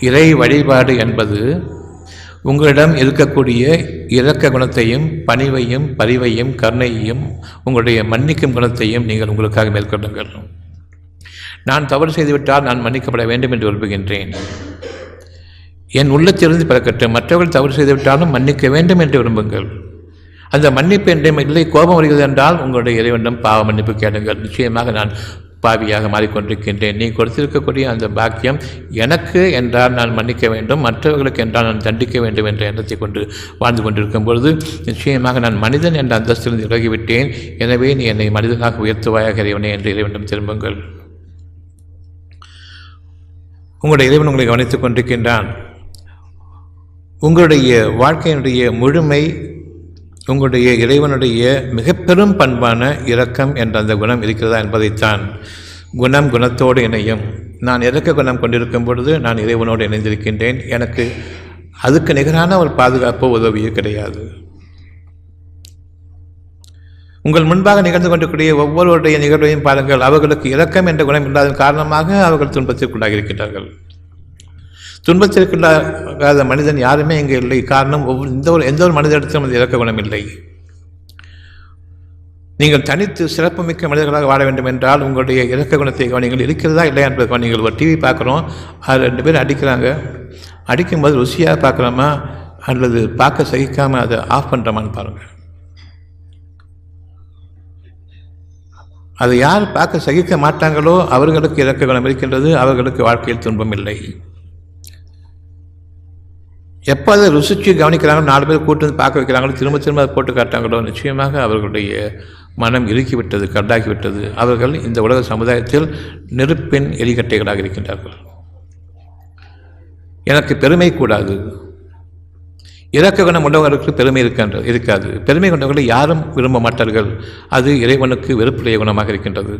இறை வழிபாடு என்பது உங்களிடம் இருக்கக்கூடிய இரக்க குணத்தையும் பணிவையும் பரிவையும் கருணையையும் உங்களுடைய மன்னிக்கும் குணத்தையும் நீங்கள் உங்களுக்காக மேற்கொள்ளுங்கள். நான் தவறு செய்துவிட்டால் நான் மன்னிக்கப்பட வேண்டும் என்று விரும்புகின்றேன். என் உள்ளத்திலிருந்து பிறக்கட்டும். மற்றவர்கள் தவறு செய்துவிட்டாலும் மன்னிக்க வேண்டும் என்று விரும்புங்கள். அந்த மன்னிப்பு என்றும் இல்லை கோபம் வருகிறது என்றால் உங்களுடைய இறைவனிடம் பாவ மன்னிப்பு கேளுங்கள். நிச்சயமாக நான் பாவியாக மாறிக்கொண்டிருக்கின்றேன். நீ கொடுத்திருக்கக்கூடிய அந்த பாக்கியம் எனக்கு என்றால் நான் மன்னிக்க வேண்டும் மற்றவர்களுக்கு என்றால் நான் தண்டிக்க வேண்டும் என்ற எண்ணத்தை கொண்டு வாழ்ந்து கொண்டிருக்கும் பொழுது நிச்சயமாக நான் மனிதன் என்ற அந்தஸ்திலிருந்து விலகிவிட்டேன். எனவே நீ என்னை மனிதனாக உயர்த்துவாயாக இறைவனே என்று இறைவனிடம் திரும்புங்கள். உங்களுடைய இறைவன் உங்களை கவனித்துக் கொண்டிருக்கின்றான். உங்களுடைய வாழ்க்கையினுடைய முழுமை உங்களுடைய இறைவனுடைய மிக பெரும் பண்பான இரக்கம் என்ற அந்த குணம் இருக்கிறதா என்பதைத்தான் குணம் குணத்தோடு இணையும். நான் இறக்க குணம் கொண்டிருக்கும் பொழுது நான் இறைவனோடு இணைந்திருக்கின்றேன். எனக்கு அதுக்கு நிகரான ஒரு பாதுகாப்பு உதவியோ கிடையாது. உங்கள் முன்பாக நிகழ்ந்து கொண்டிருக்கூடிய ஒவ்வொருவருடைய நிகழ்வையும் பாருங்கள். அவர்களுக்கு இரக்கம் என்ற குணம் இல்லாத காரணமாக அவர்கள் துன்பத்திற்குள்ளாக இருக்கின்றார்கள் துன்பத்திற்குள்ளாகாத மனிதன் யாருமே இங்கே இல்லை. காரணம் ஒவ்வொரு இந்த ஒரு எந்த ஒரு மனிதனிடத்திலும் அந்த இறக்க குணம் இல்லை. நீங்கள் தனித்து சிறப்புமிக்க மனிதர்களாக வாழ வேண்டும் என்றால் உங்களுடைய இறக்க குணத்தை கவனிங்கள் இருக்கிறதா இல்லையா என்பதை கவனிங்கள் ஒரு டிவி பார்க்குறோம் அது ரெண்டு பேரும் அடிக்கிறாங்க. அடிக்கும்போது ருசியாக பார்க்குறோமா அல்லது பார்க்க சகிக்காமல் அதை ஆஃப் பண்ணுறோமான்னு பாருங்கள் அதை யார் பார்க்க சகிக்க மாட்டாங்களோ அவர்களுக்கு இறக்க குணம் இருக்கின்றது. அவர்களுக்கு வாழ்க்கையில் துன்பம் இல்லை. எப்போ அதை ருசிச்சு கவனிக்கிறாங்களோ நாலு பேர் கூட்டு வந்து பார்க்க வைக்கிறாங்களோ திரும்ப திரும்ப அதை போட்டு காட்டாங்களோ நிச்சயமாக அவர்களுடைய மனம் இறுக்கிவிட்டது கண்டாக்கிவிட்டது அவர்கள் இந்த உலக சமுதாயத்தில் நெருப்பின் எரிகட்டைகளாக இருக்கின்றார்கள். எனக்கு பெருமை கூடாது. இறக்க குணம் உள்ளவர்களுக்கு பெருமை இருக்கின்ற இருக்காது. பெருமை கொண்டவர்களை யாரும் விரும்ப மாட்டார்கள். அது இறைவனுக்கு வெறுப்புடைய குணமாக இருக்கின்றது.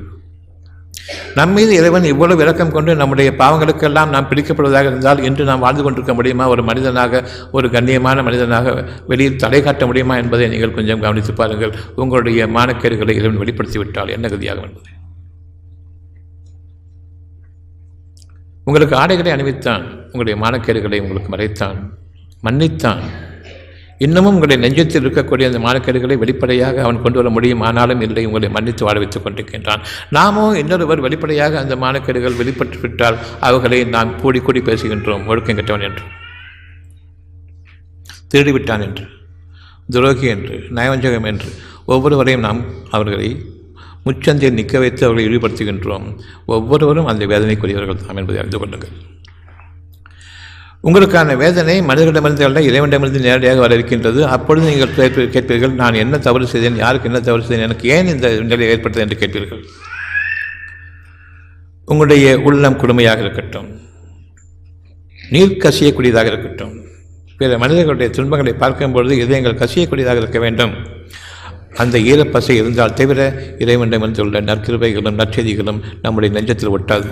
நம் மீது இறைவன் இவ்வளவு விளக்கம் கொண்டு நம்முடைய பாவங்களுக்கெல்லாம் நாம் பிடிக்கப்படுவதாக இருந்தால் இன்று நாம் வாழ்ந்து கொண்டிருக்க முடியுமா? ஒரு மனிதனாக ஒரு கண்ணியமான மனிதனாக வெளியில் தலை காட்ட முடியுமா என்பதை நீங்கள் கொஞ்சம் கவனித்து பாருங்கள். உங்களுடைய மானக்கேடுகளை இறைவன் வெளிப்படுத்தி விட்டால் என்ன கதியாகும் என்பது உங்களுக்கு ஆடைகளை அணிவித்தான் உங்களுடைய மானக்கேடுகளை உங்களுக்கு மறைத்தான் மன்னித்தான் இன்னமும் உங்களுடைய நெஞ்சத்தில் இருக்கக்கூடிய அந்த மானக்கேடுகளை வெளிப்படையாக அவன் கொண்டு வர முடியும். ஆனாலும் இல்லை உங்களை மன்னித்து வாழ வைத்துக் கொண்டிருக்கின்றான். நாமோ இன்னொருவர் வெளிப்படையாக அந்த மானக்கேடுகள் வெளிப்பட்டு விட்டால் அவர்களை நாம் கூடி கூடி பேசுகின்றோம். ஒழுக்கம் கெட்டவன் என்று. திருடிவிட்டான் என்று. துரோகி என்று. நயவஞ்சகம் என்று. ஒவ்வொருவரையும் நாம் அவர்களை முச்சந்தியை நிற்க வைத்து அவர்களை இழிவுபடுத்துகின்றோம். ஒவ்வொருவரும் அந்த வேதனைக்குரியவர்கள் தாம் என்பதை அறிந்து கொள்ளுங்கள். உங்களுக்கான வேதனை மனிதர்களிடமிருந்து அல்ல இறைவனிடமிருந்து நேரடியாக வர இருக்கின்றது அப்பொழுது நீங்கள் கேட்பீர்கள் நான் என்ன தவறு செய்தேன் யாருக்கு என்ன தவறு செய்தேன் எனக்கு ஏன் இந்த நிலை ஏற்பட்டது என்று கேட்பீர்கள். உங்களுடைய உள்ளம் குடுமையாக இருக்கட்டும். நீர் கசியக்கூடியதாக இருக்கட்டும். பிற மனிதர்களுடைய துன்பங்களை பார்க்கும்பொழுது இதயங்கள் கசியக்கூடியதாக இருக்க வேண்டும். அந்த ஈரப்பசை இருந்தால் தவிர இறைவனிடமிருந்து உள்ள நற்கிருபைகளும் நற்செய்திகளும் நம்முடைய நெஞ்சத்தில் ஒட்டாது.